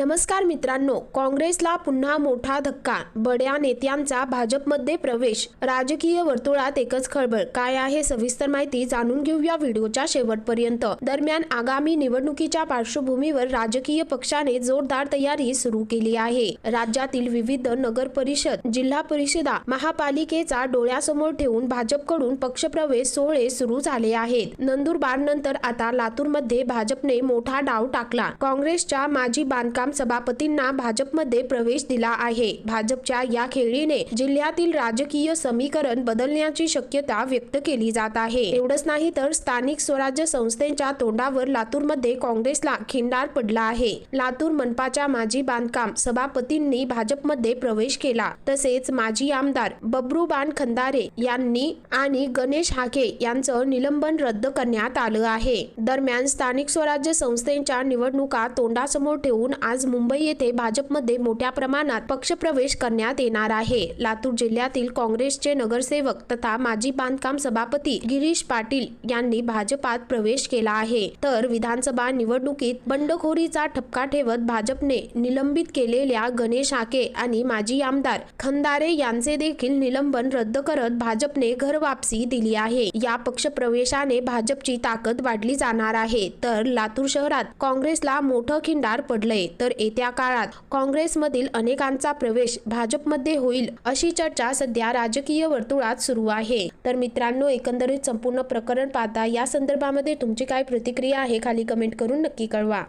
नमस्कार मित्रांनो काँग्रेसला पुन्हा मोठा धक्का. बड्या नेत्यांचा भाजपमध्ये प्रवेश. राजकीय वर्तुळात एकच खळबळ. काय आहे सविस्तर माहिती जाणून घेऊया व्हिडिओच्या शेवटपर्यंत. दरम्यान आगामी निवडणुकीच्या पार्श्वभूमीवर राजकीय पक्षाने जोरदार तयारी सुरू केली आहे. राज्यातील विविध नगर परिषद जिल्हा परिषदा महापालिकेचा डोळ्यासमोर ठेवून भाजपकडून पक्षप्रवेश सोहळे सुरू झाले आहेत. नंदुरबार नंतर आता लातूरमध्ये भाजपने मोठा डाव टाकला. काँग्रेसच्या माजी बांधकाम सभापतींना भाजपमध्ये प्रवेश दिला आहे. भाजपच्या या खेळीने जिल्ह्यातील राजकीय समीकरण बदलण्याची शक्यता व्यक्त केली जात आहे. एवढंच नाही तर स्थानिक स्वराज्य संस्थेच्या तोंडावर लातूरमध्ये काँग्रेसला खिंडार पडला आहे. लातूर मनपाच्या माजी बांधकाम सभापतींनी भाजपमध्ये प्रवेश केला. तसेच माजी आमदार बब्रूबान खंदारे यांनी आणि गणेश हाके यांचं निलंबन रद्द करण्यात आलं आहे. दरम्यान स्थानिक स्वराज्य संस्थेच्या निवडणुका तोंडासमोर ठेवून आज आज मुंबई येथे भाजपमध्ये मोठ्या प्रमाणात पक्षप्रवेश करण्यात येणार आहे. लातूर जिल्ह्यातील काँग्रेसचे नगरसेवक तथा माजी बांधकाम सभापती गिरीश पाटील यांनी भाजपात प्रवेश केला आहे. तर विधानसभा निवडणुकीत बंडखोरीचा ठपका ठेवत भाजपने निलंबित केलेल्या गणेश आके आणि माजी आमदार खंदारे यांचे देखील निलंबन रद्द करत भाजपने घर वापसी दिली आहे. या पक्षप्रवेशाने भाजपची ताकद वाढली जाणार आहे. तर लातूर शहरात काँग्रेसला मोठं खिंडार पडलंय. तर तर येत्या काळात काँग्रेसमधील अनेकांचा प्रवेश भाजपमध्ये होईल अशी चर्चा सध्या राजकीय वर्तुळात सुरू आहे. तर मित्रांनो एकंदरीत संपूर्ण प्रकरण पाहता या संदर्भामध्ये तुमची काय प्रतिक्रिया आहे खाली कमेंट करून नक्की कळवा.